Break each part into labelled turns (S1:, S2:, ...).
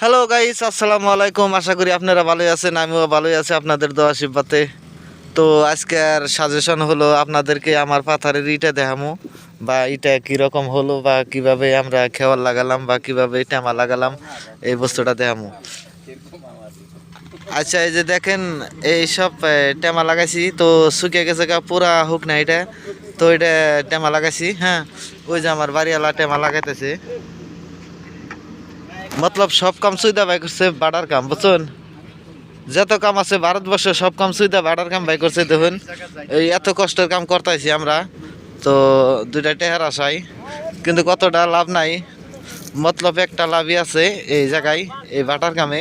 S1: Hello guys আসসালামু আলাইকুম আশা করি আপনারা ভালোই আছেন, আমিও ভালোই আছি আপনাদের দোয়া শিবাতে তো আজকের সাজেশন হলো আপনাদেরকে আমার পাথারের ইটা দেখামো, বা ইটা কীরকম হলো, বা কীভাবে আমরা খেওয়ার লাগালাম, বা কীভাবে টেমা লাগালাম, এই বস্তুটা দেখামো। আচ্ছা এই যে দেখেন, এই সব টেমা লাগাইছি, তো শুকিয়ে গেছে গা, পুরা হোক না এটা। তো এটা টেমা লাগাইছি হ্যাঁ। ওই যে আমার বাড়িওয়ালা টেমা লাগাইতেছে। মতলব সব কাম সুইদা বাই করছে বাড়ার কাম বুঝছেন যত কাম আছে ভারতবর্ষে সব কাম সুইদা বাড়ার কাম বাই করছে দেখুন এই এত কষ্টের কাম করতেছি আমরা। তো দুইটা টেহার আসাই কিন্তু কতটা লাভ নাই। মতলব একটা লাভই আছে এই জায়গায়, এই বাটার কামে।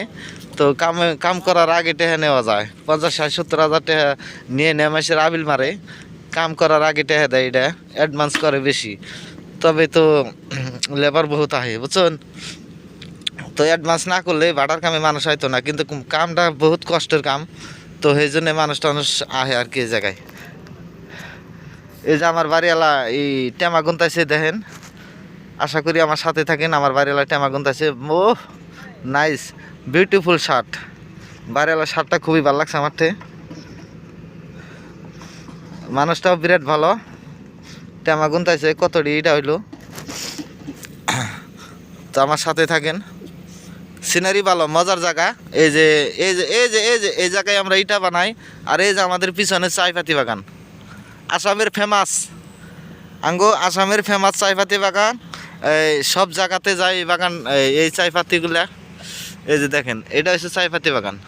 S1: তো কামে, কাম করার আগে টেহা নেওয়া যায়। পঞ্চাশ ষাট সত্তর হাজার টেহা নিয়ে নেমাসের আবিল মারে। কাম করার আগে টেহা দেয় এটা অ্যাডভান্স করে বেশি। তবে তো লেবার বহুত আহে, বুঝছেন? তো অ্যাডভান্স না করলে ভাড়ার কামে মানুষ হয়তো না, কিন্তু কামটা বহুত কষ্টের কাম। তো সেই জন্য মানুষ টানুষ আহে আর কি এই জায়গায়। এই যে আমার বাড়িওয়ালা এই টেমা গুনতাইছে দেখেন। আশা করি আমার সাথে থাকেন, আমার বাড়িওয়ালা টেমা গুনতাইছে। ও নাইস বিউটিফুল শার্ট বাড়িওয়ালা শার্টটা খুবই ভালো লাগছে আমার থেকে মানুষটাও বিরাট ভালো। টেমা গুনতাইছে, কতটি এটা হইল। তো আমার সাথে থাকেন। সিনারি ভালো, মজার জায়গা। এই যে এই যে এই যে এই যে, এই জায়গায় আমরা ইটা বানাই, আর এই যে আমাদের পিছনে চাইপাতি বাগান। আসামের ফেমাস আঙ্গো, আসামের ফেমাস চাইপাতি বাগান। এই সব জায়গাতে যায় এই বাগান, এই- চাইপাতিগুলা। এই যে দেখেন, এটা হচ্ছে চাইপাতি বাগান।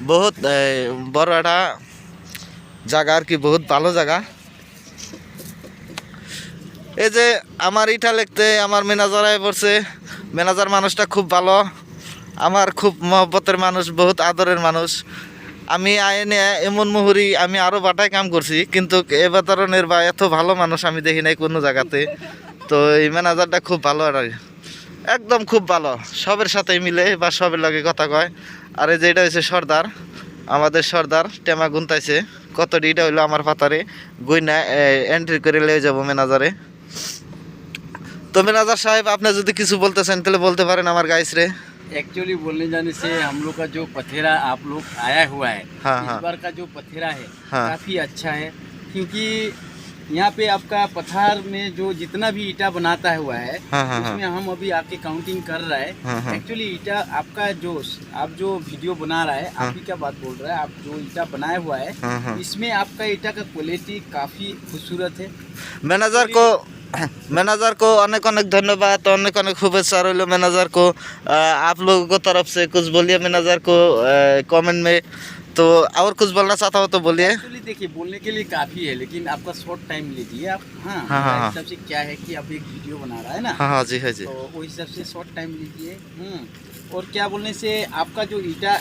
S1: বহুত বড় একটা জায়গা আর কি, বহুত ভালো জায়গা। এই যে, আমার ইটা লিখতে আমার ম্যানেজারায় পড়ছে। ম্যানেজার মানুষটা খুব ভালো। আমার খুব মহব্বতের মানুষ, বহুত আদরের মানুষ। আমি আইনে এমন মুহুরি, আমি আরও বাটায় কাম করছি, কিন্তু এ ধরনের বা এত ভালো মানুষ আমি দেখি নাই কোনো জায়গাতে। তো এই ম্যানেজারটা খুব ভালো আর একদম খুব ভালো। সবের সাথে মিলে বা সবের লগে কথা কয়। আর এই হচ্ছে সর্দার, আমাদের সর্দার টেমা গুনতাইছে। কত ডিটা হইল আমার পাতারে। গুইনা এন্ট্রি করে লয়ে যাব ম্যানেজারে। तो मिनाजर साहब आपने यदि किस बोलते हैं तो बोलते पारें हमारे गाइस रे
S2: एक्चुअली बोलने जाने से हम लोग का जो पथेरा आप लोग आया हुआ है
S1: हाँ,
S2: इस बार का जो पथेरा है
S1: हाँ,
S2: काफ़ी अच्छा है। क्योंकि यहाँ पे आपका पथार में जो जितना भी ईटा बनाता हुआ है
S1: हाँ,
S2: उसमें हम अभी आपके काउंटिंग कर रहा
S1: है।
S2: हाँ,
S1: हाँ,
S2: एक्चुअली ईटा आपका जो आप जो वीडियो बना रहा है आप ही क्या बात बोल रहा है? आप जो ईटा बनाया हुआ है इसमें आपका ईटा का क्वालिटी काफ़ी खूबसूरत है।
S1: मैनेजर को मैनेजर को अनेक अनेक धन्यवाद अनेक अनेक शुभेच्छा रही मैनेजर को अ, आप लोगों को तरफ से कुछ बोलिए मैनेजर को कमेंट में तो और कुछ बोलना चाहता हो तो बोलिए
S2: एक्चुअली देखिए बोलने के लिए काफ़ी है लेकिन आपका शॉर्ट टाइम लीजिए आप हाँ
S1: हाँ, हाँ,
S2: मेरा
S1: हाँ।
S2: हिसाब से क्या है कि आप एक वीडियो बना रहा है ना
S1: हाँ हाँ जी हाँ जी
S2: तो वो हिसाब से शॉर्ट टाइम लीजिए हम्म और क्या बोलने से आपका जो ईटा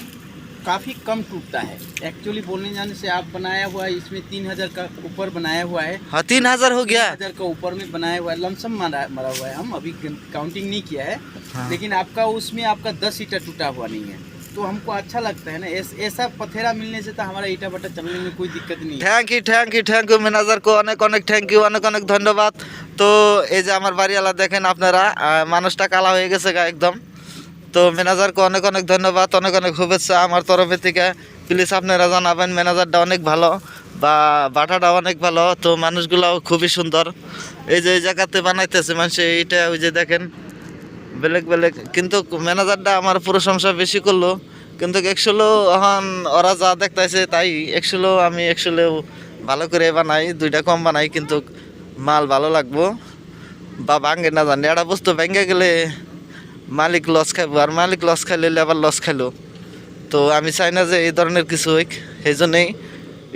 S2: काफ़ी कम टूटता है एक्चुअली बोलने जाने से आप बनाया हुआ है इसमें तीन हज़ार का ऊपर बनाया हुआ है
S1: हाँ तीन हजार हो गया
S2: हज़ार का ऊपर में बनाया हुआ है लमसम मरा मरा हुआ है हम अभी काउंटिंग नहीं किया है
S1: हाँ।
S2: लेकिन आपका उसमें आपका दस ईटा टूटा हुआ नहीं है तो हमको अच्छा लगता है ना ऐस, ऐसा पथेरा मिलने से तो हमारा ईटा बट्टा चलने में कोई दिक्कत नहीं है
S1: thank you thank you thank you manager কো অনেক অনেক থ্যাংক ইউ অনেক অনেক ধন্যবাদ তো এই যে আমার বাড়িওয়ালা দেখেন আপনারা আহ, মানুষটা কালা হয়ে গেছে গা একদম তো ম্যানেজারকে অনেক অনেক ধন্যবাদ, অনেক অনেক শুভেচ্ছা আমার তরফে থেকে। প্লিজ আপনারা জানাবেন ম্যানেজারটা অনেক ভালো বা বাটাটা অনেক ভালো। তো মানুষগুলো খুবই সুন্দর। এই যে এই জায়গাতে বানাইতেছে মানুষ, এইটা ওই যে দেখেন, বেলেগ বেলেগ। কিন্তু ম্যানেজারটা আমার প্রশংসা বেশি করল। কিন্তু একশোলো এখন ওরা যা দেখতেছে তাই, একশোলো আমি একশোলেও ভালো করে বানাই, দুইটা কম বানাই, কিন্তু মাল ভালো লাগবো। বা ভাঙে না জানি একটা বস্তু ভেঙে গেলে মালিক লস খাইব, আর মালিক লস খাইলে লেবার লস খাইলো। তো আমি চাই না যে এই ধরনের কিছু হইক সেই জন্যেই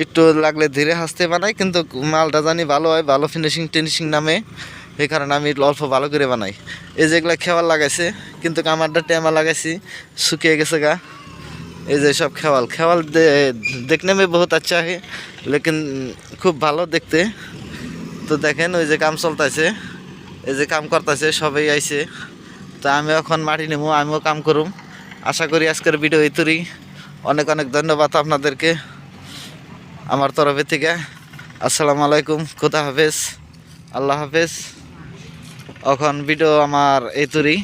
S1: একটু লাগলে ধীরে হাসতে বানাই, কিন্তু মালটা জানি ভালো হয়, ভালো ফিনিশিং টিনিশিং নামে, এই কারণে আমি অল্প ভালো করে বানাই। এই যেগুলো খেওয়াল লাগাইছে, কিন্তু কামারটা টেমা লাগাইছি, শুকিয়ে গেছে গা। এই যে সব খেওয়াল খেওয়াল দেখনে আমি বহুত আচ্ছা হে, লেকিন খুব ভালো দেখতে। তো দেখেন ওই যে কাম চলতেছে এই যে কাম করতেছে সবাই আইছে। তো আমি এখন মাটি নেব আমিও কাম করুম। আশা করি আজকের ভিডিও ইতুরি অনেক অনেক ধন্যবাদ আপনাদেরকে আমার তরফে থেকে। আসসালামু আলাইকুম, খুদা হাফেজ, আল্লাহ হাফেজ। এখন ভিডিও আমার এই তুরি